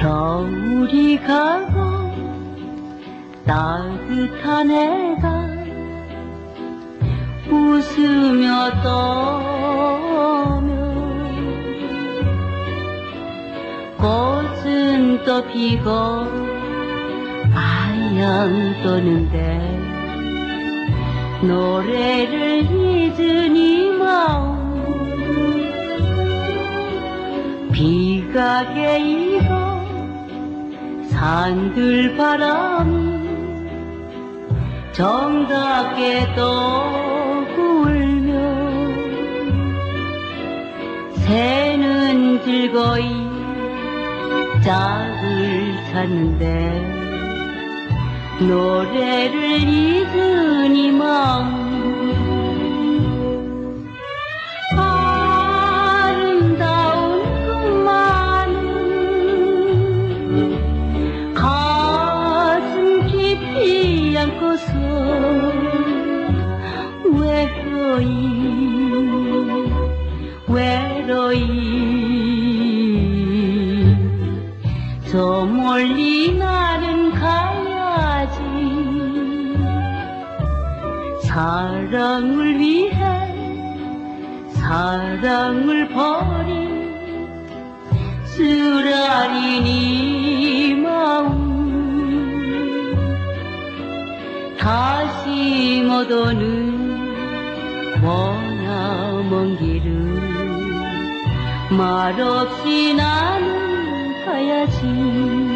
겨울이 가고 따뜻한 해가 웃으며 떠면 꽃은 또 피고 아연 떠는데 노래를 잊은 이 마음 비가 개이고 산들 바람이 정답게 떠불며 새는 즐거이 짝을 찾는데 노래를 잊은 안고서 외로이 외로이 저 멀리 나는 가야지. 사랑을 위해 사랑을 버린 쓰라린 이 못 오는 머나 먼 길을 말없이 나는 가야지